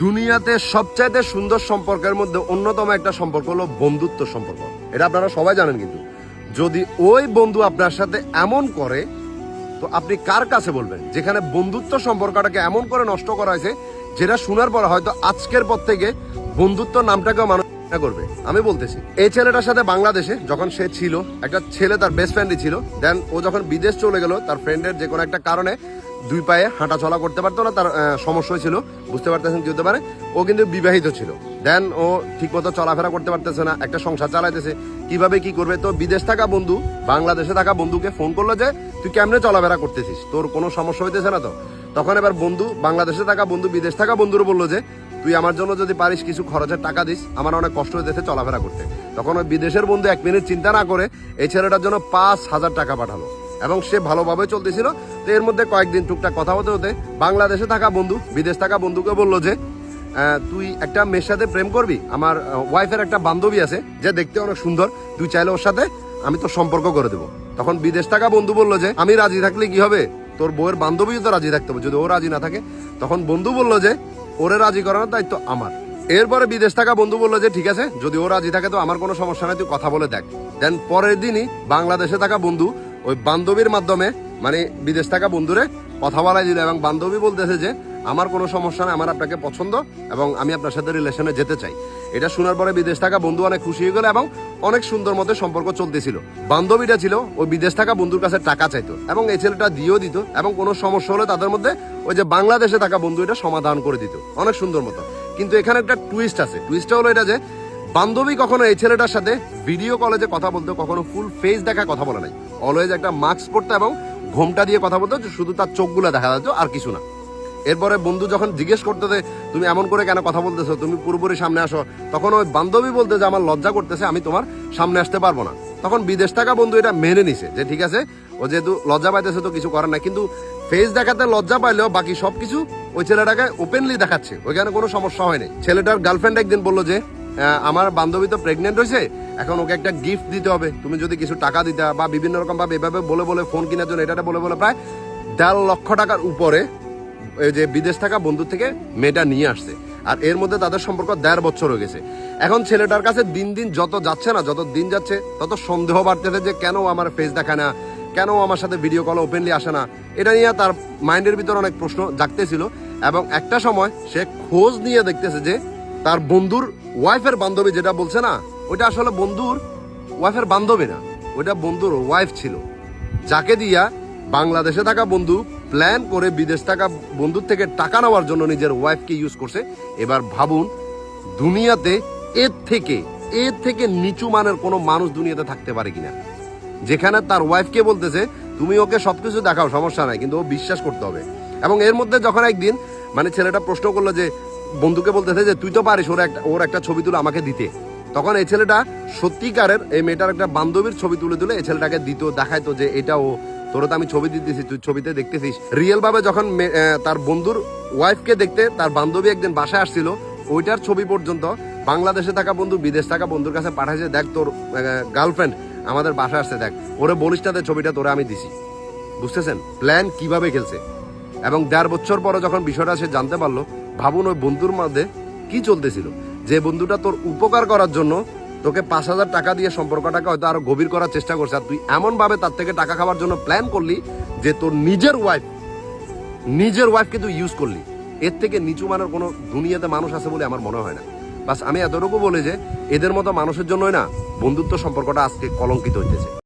দুনিয়াতে সবচাইতে সুন্দর সম্পর্কের মধ্যে অন্যতম একটা সম্পর্ক হলো বন্ধুত্ব সম্পর্ক। এটা আপনারা সবাই জানেন কিন্তু। যদি ওই বন্ধু আপনার সাথে এমন করে, তো আপনি কার কাছে বলবেন? যেখানে বন্ধুত্ব সম্পর্কটাকে এমন করে নষ্ট করা হয়েছে, যেটা শোনার পর হয়তো আজকের পর থেকে বন্ধুত্ব নামটাকেও মানুষ ঘৃণা করবে। আমি বলতেছি, এই ছেলেটার সাথে বাংলাদেশে যখন সে ছিল, একটা ছেলে তার বেস্ট ফ্রেন্ডই ছিল দেন ও যখন বিদেশ চলে গেল, তার ফ্রেন্ডের যে কোনো একটা কারণে দুই পায়ে হাঁটা চলা করতে পারতো না, তার সমস্যা হয়েছিল বুঝতে পারতেছেন কি হতে পারে? ও কিন্তু বিবাহিত ছিল। দেন ও ঠিকমতো চলাফেরা করতে পারতেছে না, একটা সংসার চালাইতেছে। কীভাবে কি করবে? তো বিদেশ থাকা বন্ধু, বাংলাদেশে থাকা বন্ধুকে ফোন করল যে, তুই কেমনে চলাফেরা করতেছিস? তোর কোনো সমস্যা হইতেছে না তো? তখন এবার বন্ধু, বাংলাদেশে থাকা বন্ধু, বিদেশ থাকা বন্ধুরও বলল যে তুই আমার জন্য যদি পারিস কিছু খরচের টাকা দিস, আমার অনেক কষ্ট হইতেছে চলাফেরা করতে। তখন ওই বিদেশের বন্ধু এক মিনিট চিন্তা না করে এই ছেলেটার জন্য পাঁচ হাজার টাকা পাঠালো। এবং সে ভালোভাবে চলতেছিল। তো এর মধ্যে কয়েকদিন টুকটাক কথা হতে হতে বাংলাদেশে থাকা বন্ধু, বিদেশ থাকা বন্ধুকে বলল যে তুই একটা মেয়ের সাথে প্রেম করবি? আমার ওয়াইফের একটা বান্ধবী আছে, যে দেখতে অনেক সুন্দর। তুই চাইলে ওর সাথে আমি তোর সম্পর্ক করে দেবো। তখন বিদেশ থাকা বন্ধু বলল যে, আমি রাজি থাকলে কি হবে? তোর বউয়ের বান্ধবীও তো রাজি থাকতে হবে। যদি ও রাজি না থাকে, তখন বন্ধু বলল যে ওরে রাজি করানোর দায়িত্ব আমার। এরপরে বিদেশ থাকা বন্ধু বলল যে, ঠিক আছে, যদি ও রাজি থাকে তো আমার কোনো সমস্যা নাই, তুই কথা বলে দেখ। দেন পরের দিনই বাংলাদেশে থাকা বন্ধু ওই বান্ধবীর মাধ্যমে মানে বিদেশ থাকা বন্ধুরে কথা বলাই দিল এবং বান্ধবী বলতেছে যে আমার কোনো সমস্যা নেই, আমার আপনাকে পছন্দ এবং আমি আপনার সাথে রিলেশনে যেতে চাই। এটা শোনার পরে বিদেশ থাকা বন্ধু অনেক খুশি হয়ে গেল এবং অনেক সুন্দর মতো সম্পর্ক চলতেছিল। বান্ধবীটা ছিল, ওই বিদেশ থাকা বন্ধুর কাছে টাকা চাইতো এবং এই ছেলেটা দিয়েও দিত এবং কোনো সমস্যা হলে তাদের মধ্যে ওই যে বাংলাদেশে থাকা বন্ধু এটা সমাধান করে দিত। অনেক সুন্দর মতো। কিন্তু এখানে একটা টুইস্ট আছে। টুইস্টটা হলো এটা যে, বান্ধবী কখনো এই ছেলেটার সাথে ভিডিও কলে যে কথা বলতো, কখনো ফুল ফেস দেখা কথা বলে নাই। অলওয়েজ একটা মাস্ক পরতো এবং ঘোমটা দিয়ে কথা বলতো শুধু তার চোখগুলো দেখা যেত আর কিছু না। এরপরে বন্ধু যখন জিজ্ঞেস করতে তুমি এমন করে কেন কথা বলতেছো? তুমি পুরোপুরি সামনে আসো। তখন ওই বান্ধবী বলতে যে, আমার লজ্জা করতেছে, আমি তোমার সামনে আসতে পারব না। তখন বিদেশ থাকা বন্ধু এটা মেনে নিছে যে, ঠিক আছে, ও যেহেতু লজ্জা পাইতেছে তো কিছু করার না কিন্তু ফেস দেখাতে লজ্জা পাইলেও বাকি সব কিছু ওই ছেলেটাকে ওপেনলি দেখাচ্ছে। ওইখানে কোনো সমস্যা হয়নি। ছেলেটার গার্লফ্রেন্ড একদিন বলল যে আমার বান্ধবী তো প্রেগনেন্ট হয়েছে এখন ওকে একটা গিফট দিতে হবে। তুমি যদি কিছু টাকা দিতা বা বিভিন্ন রকম ভাবে এভাবে বলে বলে ফোন কেনার জন্য এটা বলে বলে প্রায় দেড় লক্ষ টাকার উপরে যে বিদেশ থাকা বন্ধু থেকে মেয়েটা নিয়ে আসছে। আর এর মধ্যে তাদের সম্পর্ক দেড় বছর হয়ে গেছে। এখন ছেলেটার কাছে দিন দিন যত যাচ্ছে না, যত দিন যাচ্ছে, তত সন্দেহ বাড়তেছে যে কেন আমার ফেস দেখায় না, কেন আমার সাথে ভিডিও কল ওপেনলি আসে না। এটা নিয়ে তার মাইন্ডের ভিতর অনেক প্রশ্ন জাগতেছিল এবং একটা সময় সে খোঁজ নিয়ে দেখতেছে যে তার বন্ধুর ওয়াইফের বান্ধবী যেটা বলছে না, ওইটা আসলে বন্ধুর ওয়াইফের বান্ধবী না, ওইটা বন্ধুর ওয়াইফ ছিল। যাকে দিয়া বাংলাদেশে থাকা বন্ধু প্ল্যান করে বিদেশ থাকা বন্ধুর থেকে টাকা নেওয়ার জন্য নিজের ওয়াইফকে ইউজ করছে। এবার ভাবুন, দুনিয়াতে এর থেকে এর থেকে নিচু মানের কোনো মানুষ দুনিয়াতে থাকতে পারে কিনা। যেখানে তার ওয়াইফকে বলতেছে, তুমি ওকে সবকিছু দেখাও, সমস্যা নাই। কিন্তু ও বিশ্বাস করতে হবে। এবং এর মধ্যে যখন একদিন মানে ছেলেটা প্রশ্ন করল যে, বন্ধুকে বলতেছে যে, তুই তো পারিস ওর একটা ওর একটা ছবি তুলে আমাকে দিতে। তখন এই ছেলেটা সত্যিকারের এই মেয়েটার একটা বান্ধবীর ছবি তুলে তুলে এই ছেলেটাকে দিত, দেখাইতো যে, এটা ও তোর তো আমি ছবি দিতেছি, তুই ছবিতে দেখতেছিস। রিয়েল ভাবে যখন তার বন্ধুর ওয়াইফকে দেখতে, তার বান্ধবী একদিন বাসায় আসছিল, ওইটার ছবি পর্যন্ত বাংলাদেশে থাকা বন্ধু, বিদেশ থাকা বন্ধুর কাছে পাঠাইছে, দেখ তোর গার্লফ্রেন্ড আমাদের বাসায় আসছে, দেখ। ওরে বলিস ছবিটা তোরে আমি দিছি। বুঝতেছেন? প্ল্যান কীভাবে খেলছে? এবং দেড় বছর পরে যখন বিষয়টা সে জানতে পারল, ভাবুন ওই বন্ধুর মধ্যে কি চলতেছিল? যে বন্ধুটা তোর উপকার করার জন্য তোকে পাঁচ হাজার টাকা দিয়ে সম্পর্কটাকে হয়তো আরও গভীর করার চেষ্টা করছে। আর তুই এমন ভাবে তার থেকে টাকা খাওয়ার জন্য প্ল্যান করলি যে তোর নিজের ওয়াইফ নিজের ওয়াইফকে তুই ইউজ করলি। এর থেকে নিচু মানের কোনো দুনিয়াতে মানুষ আছে বলে আমার মনে হয় না। বাস আমি এতটুকু বলে যে, এদের মতো মানুষের জন্যই না বন্ধুত্ব সম্পর্কটা আজকে কলঙ্কিত হইতেছে।